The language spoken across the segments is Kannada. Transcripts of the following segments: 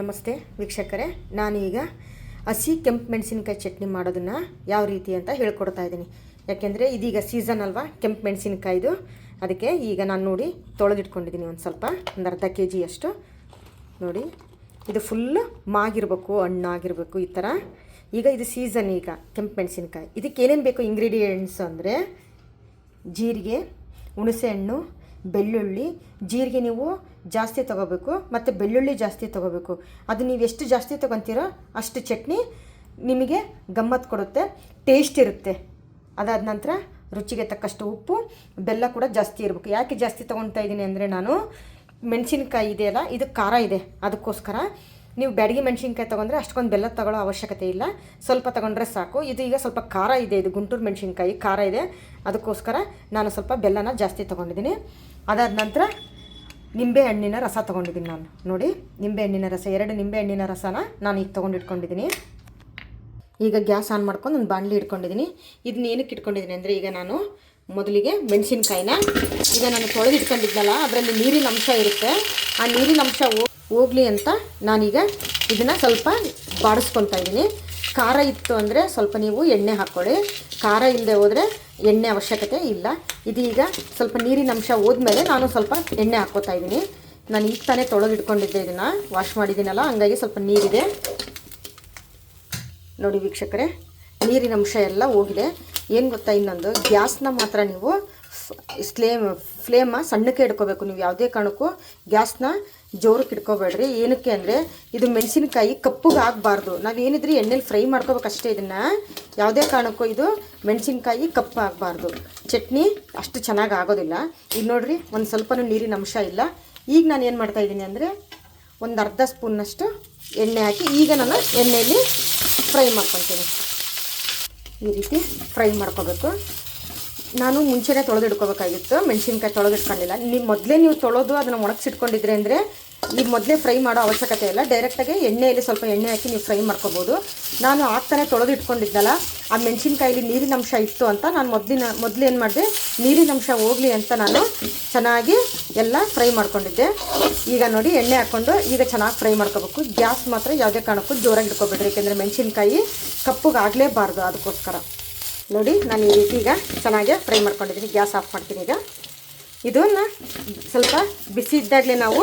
ನಮಸ್ತೆ ವೀಕ್ಷಕರೇ, ನಾನೀಗ ಹಸಿ ಕೆಂಪು ಮೆಣಸಿನ್ಕಾಯಿ ಚಟ್ನಿ ಮಾಡೋದನ್ನು ಯಾವ ರೀತಿ ಅಂತ ಹೇಳ್ಕೊಡ್ತಾ ಇದ್ದೀನಿ. ಯಾಕೆಂದರೆ ಇದೀಗ ಸೀಸನ್ ಅಲ್ವಾ, ಕೆಂಪು ಮೆಣಸಿನ್ಕಾಯ್ದು. ಅದಕ್ಕೆ ಈಗ ನಾನು ನೋಡಿ ತೊಳೆದಿಟ್ಕೊಂಡಿದ್ದೀನಿ ಒಂದು ಸ್ವಲ್ಪ, ಒಂದು ಅರ್ಧ ಕೆ ಜಿಯಷ್ಟು ನೋಡಿ, ಇದು ಫುಲ್ಲು ಮಾಗಿರಬೇಕು, ಹಣ್ಣಾಗಿರಬೇಕು ಈ ಥರ ಈಗ ಇದು ಸೀಸನ್ ಈಗ, ಕೆಂಪು ಮೆಣಸಿನ್ಕಾಯಿ. ಇದಕ್ಕೆ ಏನೇನು ಬೇಕು ಇಂಗ್ರೀಡಿಯೆಂಟ್ಸ್ ಅಂದರೆ, ಜೀರಿಗೆ, ಹುಣಸೆಹಣ್ಣು ಬೆಳ್ಳುಳ್ಳಿ, ಜೀರಿಗೆ ನೀವು ಜಾಸ್ತಿ ತೊಗೋಬೇಕು, ಮತ್ತು ಬೆಳ್ಳುಳ್ಳಿ ಜಾಸ್ತಿ ತೊಗೋಬೇಕು. ಅದು ನೀವು ಎಷ್ಟು ಜಾಸ್ತಿ ತೊಗೊತೀರೋ ಅಷ್ಟು ಚಟ್ನಿ ನಿಮಗೆ ಗಮ್ಮತ್ತು ಕೊಡುತ್ತೆ ಟೇಸ್ಟ್ ಇರುತ್ತೆ. ಅದಾದ ನಂತರ ರುಚಿಗೆ ತಕ್ಕಷ್ಟು ಉಪ್ಪು, ಬೆಲ್ಲ ಕೂಡ ಜಾಸ್ತಿ ಇರಬೇಕು. ಯಾಕೆ ಜಾಸ್ತಿ ತೊಗೊತಾ ಇದ್ದೀನಿ ಅಂದರೆ ನಾನು ಮೆಣಸಿನ್ಕಾಯಿ ಇದೆಯಲ್ಲ ಇದು ಖಾರ ಇದೆ. ಅದಕ್ಕೋಸ್ಕರ ನೀವು ಬ್ಯಾಡಿಗೆ ಮೆಣಸಿನ್ಕಾಯಿ ತೊಗೊಂಡ್ರೆ ಅಷ್ಟೊಂದು ಬೆಲ್ಲ ತಗೊಳ್ಳೋ ಅವಶ್ಯಕತೆ ಇಲ್ಲ. ಸ್ವಲ್ಪ ತೊಗೊಂಡ್ರೆ ಸಾಕು. ಇದು ಈಗ ಸ್ವಲ್ಪ ಖಾರ ಇದೆ, ಇದು ಗುಂಟೂರು ಮೆಣಸಿನ್ಕಾಯಿ ಖಾರ ಇದೆ. ಅದಕ್ಕೋಸ್ಕರ ನಾನು ಸ್ವಲ್ಪ ಬೆಲ್ಲನ ಜಾಸ್ತಿ ತೊಗೊಂಡಿದ್ದೀನಿ. ಅದಾದ ನಂತರ ನಿಂಬೆ ಹಣ್ಣಿನ ರಸ ತೊಗೊಂಡಿದ್ದೀನಿ ನಾನು. ನೋಡಿ, ನಿಂಬೆ ಹಣ್ಣಿನ ರಸ, ಎರಡು ನಿಂಬೆ ಹಣ್ಣಿನ ರಸನ ನಾನು ಈಗ ತೊಗೊಂಡಿಟ್ಕೊಂಡಿದ್ದೀನಿ. ಈಗ ಗ್ಯಾಸ್ ಆನ್ ಮಾಡ್ಕೊಂಡು ಒಂದು ಬಾಣಲಿ ಇಟ್ಕೊಂಡಿದ್ದೀನಿ. ಇದನ್ನ ಏನಕ್ಕೆ ಇಟ್ಕೊಂಡಿದ್ದೀನಿ ಅಂದರೆ ಈಗ ನಾನು ಮೊದಲಿಗೆ ಮೆಣಸಿನ್ಕಾಯಿನ ಈಗ ನಾನು ತೊಳೆದು ಇಟ್ಕೊಂಡಿದ್ನಲ್ಲ ಅದರಲ್ಲಿ ನೀರಿನ ಅಂಶ ಇರುತ್ತೆ. ಆ ನೀರಿನ ಅಂಶ ಹೋಗ್ಲಿ ಅಂತ ನಾನೀಗ ಇದನ್ನು ಸ್ವಲ್ಪ ಬಾಡಿಸ್ಕೊತಾ ಇದ್ದೀನಿ. ಖಾರ ಇತ್ತು ಅಂದರೆ ಸ್ವಲ್ಪ ನೀವು ಎಣ್ಣೆ ಹಾಕ್ಕೊಳ್ಳಿ. ಖಾರ ಇಲ್ಲದೆ ಹೋದರೆ ಎಣ್ಣೆ ಅವಶ್ಯಕತೆ ಇಲ್ಲ. ಇದೀಗ ಸ್ವಲ್ಪ ನೀರಿನ ಅಂಶ ಹೋದ್ಮೇಲೆ ನಾನು ಸ್ವಲ್ಪ ಎಣ್ಣೆ ಹಾಕ್ಕೋತಾ ಇದ್ದೀನಿ. ನಾನು ಈಗ ತಾನೇ ತೊಳೆದು ಇಟ್ಕೊಂಡಿದ್ದೆ ಇದನ್ನು. ವಾಶ್ ಮಾಡಿದ್ದೀನಲ್ಲ, ಹಂಗಾಗಿ ಸ್ವಲ್ಪ ನೀರಿದೆ. ನೋಡಿ ವೀಕ್ಷಕರೇ, ನೀರಿನ ಅಂಶ ಎಲ್ಲ ಹೋಗಿದೆ. ಏನು ಗೊತ್ತಾ ಇನ್ನೊಂದು? ಗ್ಯಾಸ್ನ ಮಾತ್ರ ನೀವು ಫ್ಲೇಮ್, ಫ್ಲೇಮ ಸಣ್ಣಕ್ಕೆ ಇಟ್ಕೋಬೇಕು. ನೀವು ಯಾವುದೇ ಕಾರಣಕ್ಕೂ ಗ್ಯಾಸ್ನ ಜೋರಕ್ಕೆ ಇಟ್ಕೋಬೇಡ್ರಿ. ಏನಕ್ಕೆ ಅಂದರೆ ಇದು ಮೆಣಸಿನಕಾಯಿ ಕಪ್ಪಗೆ ಆಗಬಾರ್ದು. ಏನಿದ್ರೆ ಎಣ್ಣೆಲಿ ಫ್ರೈ ಮಾಡ್ಕೋಬೇಕಷ್ಟೇ ಇದನ್ನು. ಯಾವುದೇ ಕಾರಣಕ್ಕೂ ಇದು ಮೆಣಸಿನ್ಕಾಯಿ ಕಪ್ಪು ಆಗಬಾರ್ದು. ಚಟ್ನಿ ಅಷ್ಟು ಚೆನ್ನಾಗಿ ಆಗೋದಿಲ್ಲ. ಈಗ ನೋಡಿರಿ, ಒಂದು ಸ್ವಲ್ಪನೂ ನೀರಿನ ಅಂಶ ಇಲ್ಲ. ಈಗ ನಾನು ಏನು ಮಾಡ್ತಾಯಿದ್ದೀನಿ ಅಂದರೆ ಒಂದು ಅರ್ಧ ಸ್ಪೂನ್ನಷ್ಟು ಎಣ್ಣೆ ಹಾಕಿ ಈಗ ನಾನು ಎಣ್ಣೆಯಲ್ಲಿ ಫ್ರೈ ಮಾಡ್ಕೊತೀನಿ. ಈ ರೀತಿ ಫ್ರೈ ಮಾಡ್ಕೋಬೇಕು. ನಾನು ಮುಂಚೆನೇ ತೊಳೆದಿಡ್ಕೋಬೇಕಾಗಿತ್ತು, ಮೆಣಸಿನ್ಕಾಯಿ ತೊಳೆದಿಟ್ಕೊಂಡಿಲ್ಲ. ನೀವು ಮೊದಲೇ ನೀವು ತೊಳೆದು ಅದನ್ನು ಒಣಗಿಸಿಟ್ಕೊಂಡಿದ್ರೆ ಅಂದರೆ ನೀವು ಮೊದಲೇ ಫ್ರೈ ಮಾಡೋ ಅವಶ್ಯಕತೆ ಇಲ್ಲ. ಡೈರೆಕ್ಟಾಗಿ ಎಣ್ಣೆಯಲ್ಲಿ ಸ್ವಲ್ಪ ಎಣ್ಣೆ ಹಾಕಿ ನೀವು ಫ್ರೈ ಮಾಡ್ಕೋಬೋದು. ನಾನು ಆಗ್ತಾನೆ ತೊಳೆದು ಇಟ್ಕೊಂಡಿದ್ದಲ್ಲ ಆ ಮೆಣಸಿನ್ಕಾಯಲ್ಲಿ ನೀರಿನ ಅಂಶ ಇತ್ತು ಅಂತ ನಾನು ಮೊದಲಿನ, ಮೊದಲು ಏನು ಮಾಡಿದೆ? ನೀರಿನ ಅಂಶ ಹೋಗಲಿ ಅಂತ ನಾನು ಚೆನ್ನಾಗಿ ಎಲ್ಲ ಫ್ರೈ ಮಾಡ್ಕೊಂಡಿದ್ದೆ. ಈಗ ನೋಡಿ ಎಣ್ಣೆ ಹಾಕ್ಕೊಂಡು ಈಗ ಚೆನ್ನಾಗಿ ಫ್ರೈ ಮಾಡ್ಕೋಬೇಕು. ಗ್ಯಾಸ್ ಮಾತ್ರ ಯಾವುದೇ ಕಾರಣಕ್ಕೂ ಜೋರಾಗಿ ಇಟ್ಕೊಬೇಡ್ರಿ. ಏಕೆಂದರೆ ಮೆಣಸಿನ್ಕಾಯಿ ಕಪ್ಪುಗಾಗಲೇಬಾರ್ದು ಅದಕ್ಕೋಸ್ಕರ. ನೋಡಿ, ನಾನು ಈ ರೀತಿ ಈಗ ಚೆನ್ನಾಗಿ ಫ್ರೈ ಮಾಡ್ಕೊಂಡಿದ್ದೀನಿ ಗ್ಯಾಸ್ ಆಫ್ ಮಾಡ್ತೀನಿ ಈಗ. ಇದನ್ನು ಸ್ವಲ್ಪ ಬಿಸಿ ಇದ್ದಾಗಲೇ ನಾವು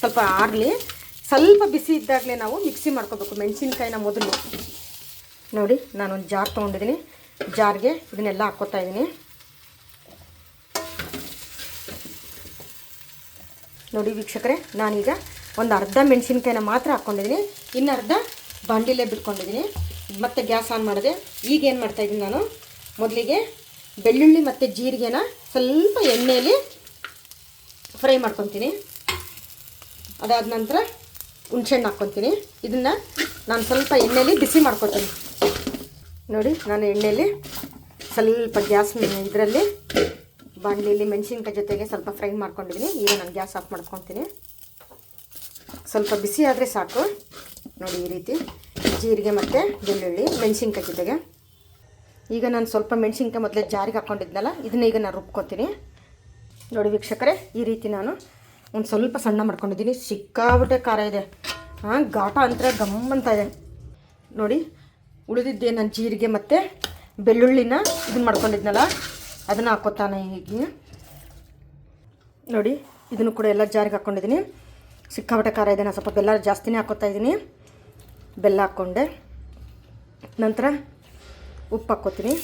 ಸ್ವಲ್ಪ ಆರಲಿ ಸ್ವಲ್ಪ ಬಿಸಿ ಇದ್ದಾಗಲೇ ನಾವು ಮಿಕ್ಸಿ ಮಾಡ್ಕೋಬೇಕು ಮೆಣಸಿನ್ಕಾಯಿನ ಮೊದಲು. ನೋಡಿ, ನಾನೊಂದು ಜಾರ್ ತೊಗೊಂಡಿದ್ದೀನಿ ಜಾರ್ಗೆ ಇದನ್ನೆಲ್ಲ ಹಾಕ್ಕೋತಾ ಇದ್ದೀನಿ ನೋಡಿ ವೀಕ್ಷಕರೇ, ನಾನೀಗ ಒಂದು ಅರ್ಧ ಮೆಣಸಿನ್ಕಾಯಿನ ಮಾತ್ರ ಹಾಕ್ಕೊಂಡಿದ್ದೀನಿ ಇನ್ನು ಅರ್ಧ ಬಾಂಡಿಲೇ ಬಿಟ್ಕೊಂಡಿದ್ದೀನಿ ಮತ್ತೆ ಗ್ಯಾಸ್ ಆನ್ ಮಾಡಿದೆ ಈಗ ಏನು ಮಾಡ್ತಾಯಿದ್ದೀನಿ ನಾನು? ಮೊದಲಿಗೆ ಬೆಳ್ಳುಳ್ಳಿ ಮತ್ತು ಜೀರಿಗೆನ ಸ್ವಲ್ಪ ಎಣ್ಣೆಯಲ್ಲಿ ಫ್ರೈ ಮಾಡ್ಕೊತೀನಿ. ಅದಾದ ನಂತರ ಹುಣ್ಸೆಹಣ್ಣು ಹಾಕ್ಕೊತೀನಿ. ಇದನ್ನು ನಾನು ಸ್ವಲ್ಪ ಎಣ್ಣೆಯಲ್ಲಿ ಬಿಸಿ ಮಾಡ್ಕೊತೀನಿ. ನೋಡಿ, ನಾನು ಎಣ್ಣೆಯಲ್ಲಿ ಸ್ವಲ್ಪ ಗ್ಯಾಸ್ ಇದರಲ್ಲಿ ಬಾಣಲಿಯಲ್ಲಿ ಮೆಣಸಿನ್ಕಾಯಿ ಜೊತೆಗೆ ಸ್ವಲ್ಪ ಫ್ರೈ ಮಾಡ್ಕೊಂಡಿದ್ದೀನಿ ಈಗ ನಾನು ಗ್ಯಾಸ್ ಆಫ್ ಮಾಡ್ಕೊತೀನಿ. ಸ್ವಲ್ಪ ಬಿಸಿ ಆದರೆ ಸಾಕು. ನೋಡಿ, ಈ ರೀತಿ. ಜೀರಿಗೆ ಮತ್ತು ಬೆಳ್ಳುಳ್ಳಿ, ಮೆಣಸಿನ್ಕಾಯಿ ಜೊತೆಗೆ. ಈಗ ನಾನು ಸ್ವಲ್ಪ ಮೆಣಸಿನ್ಕಾಯಿ ಮೊದಲೇ ಜಾರಿಗೆ ಹಾಕ್ಕೊಂಡಿದ್ನಲ್ಲ ಇದನ್ನ ಈಗ ನಾನು ರುಬ್ಕೊತೀನಿ. ನೋಡಿ ವೀಕ್ಷಕರೇ, ಈ ರೀತಿ ನಾನು ಒಂದು ಸ್ವಲ್ಪ ಸಣ್ಣ ಮಾಡ್ಕೊಂಡಿದ್ದೀನಿ. ಸಿಕ್ಕಾಬಿಟ್ಟೆ ಖಾರ ಇದೆ. ಹಾಂ, ಘಾಟ ಅಂತರ ಗಮ್ಮಂತ ಇದೆ. ನೋಡಿ, ಉಳಿದಿದ್ದೆ ನಾನು ಜೀರಿಗೆ ಮತ್ತು ಬೆಳ್ಳುಳ್ಳಿನ ಇದನ್ನ ಮಾಡ್ಕೊಂಡಿದ್ನಲ್ಲ, ಅದನ್ನು ಹಾಕೋತಾನೆ ಈಗ. ನೋಡಿ, ಇದನ್ನು ಕೂಡ ಎಲ್ಲ ಜಾರಿಗೆ ಹಾಕ್ಕೊಂಡಿದ್ದೀನಿ ಸಿಕ್ಕಾಪಟ್ಟೆ ಖಾರ ಇದೆ, ನಾನು ಸ್ವಲ್ಪ ಬೆಲ್ಲ ಜಾಸ್ತಿನೇ ಹಾಕೋತಾ ಇದ್ದೀನಿ. ಬೆಲ್ಲ ಹಾಕ್ಕೊಂಡೆ. ನಂತರ ಉಪ್ಪು ಹಾಕ್ಕೋತೀನಿ.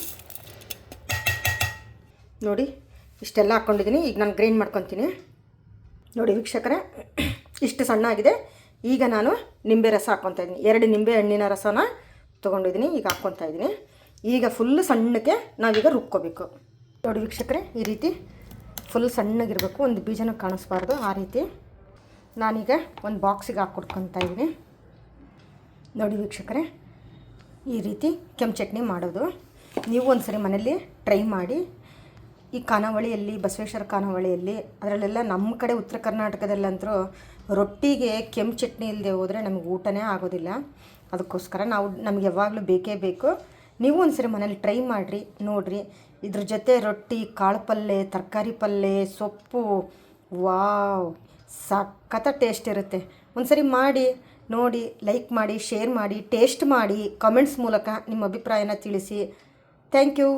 ನೋಡಿ, ಇಷ್ಟೆಲ್ಲ ಹಾಕ್ಕೊಂಡಿದ್ದೀನಿ ಈಗ ನಾನು ಗ್ರೈಂಡ್ ಮಾಡ್ಕೊತೀನಿ. ನೋಡಿ ವೀಕ್ಷಕರೇ, ಇಷ್ಟು ಸಣ್ಣ ಆಗಿದೆ. ಈಗ ನಾನು ನಿಂಬೆ ರಸ ಹಾಕ್ಕೊತಾ ಇದ್ದೀನಿ. ಎರಡು ನಿಂಬೆ ಹಣ್ಣಿನ ರಸನ ತೊಗೊಂಡಿದ್ದೀನಿ ಈಗ ಹಾಕ್ಕೊತಾ ಇದ್ದೀನಿ. ಈಗ ಫುಲ್ ಸಣ್ಣಕ್ಕೆ ನಾವೀಗ ರುಬ್ಕೋಬೇಕು. ನೋಡಿ ವೀಕ್ಷಕರೇ, ಈ ರೀತಿ ಫುಲ್ ಸಣ್ಣಗಿರಬೇಕು. ಒಂದು ಬೀಜನ ಕಾಣಿಸ್ಬಾರ್ದು. ಆ ರೀತಿ ನಾನೀಗ ಒಂದು ಬಾಕ್ಸಿಗೆ ಹಾಕ್ಕೊಡ್ಕೊತಾ ಇದ್ದೀನಿ. ನೋಡಿ ವೀಕ್ಷಕರೇ, ಈ ರೀತಿ ಕೆಂಪು ಚಟ್ನಿ ಮಾಡೋದು. ನೀವು ಒಂದು ಸರಿ ಮನೆಯಲ್ಲಿ ಟ್ರೈ ಮಾಡಿ. ಈ ಖಾನಾವಳಿಯಲ್ಲಿ, ಬಸವೇಶ್ವರ ಖಾನಾವಳಿಯಲ್ಲಿ, ಅದರಲ್ಲೆಲ್ಲ ನಮ್ಮ ಕಡೆ ಉತ್ತರ ಕರ್ನಾಟಕದಲ್ಲಂತರೂ ರೊಟ್ಟಿಗೆ ಕೆಂಪು ಚಟ್ನಿ ಇಲ್ಲದೆ ಹೋದರೆ ನಮಗೆ ಊಟನೇ ಆಗೋದಿಲ್ಲ. ಅದಕ್ಕೋಸ್ಕರ ನಾವು, ನಮ್ಗೆ ಯಾವಾಗಲೂ ಬೇಕೇ ಬೇಕು. ನೀವು ಒಂದು ಸರಿ ಮನೇಲಿ ಟ್ರೈ ಮಾಡಿರಿ, ನೋಡಿರಿ. ಇದ್ರ ಜೊತೆ ರೊಟ್ಟಿ, ಕಾಳು ಪಲ್ಯ ತರಕಾರಿ ಪಲ್ಯ ಸೊಪ್ಪು, ವಾವ್ ಸಖತ್ತ ಟೇಸ್ಟ್ ಇರುತ್ತೆ. ಒಂದು ಸರಿ ಮಾಡಿ. ನೋಡಿ ಲೈಕ್ ಮಾಡಿ ಶೇರ್ ಮಾಡಿ ಟೇಸ್ಟ್ ಮಾಡಿ ಕಮೆಂಟ್ಸ್ ಮೂಲಕ ನಿಮ್ಮ ಅಭಿಪ್ರಾಯನ ತಿಳಿಸಿ. Thank you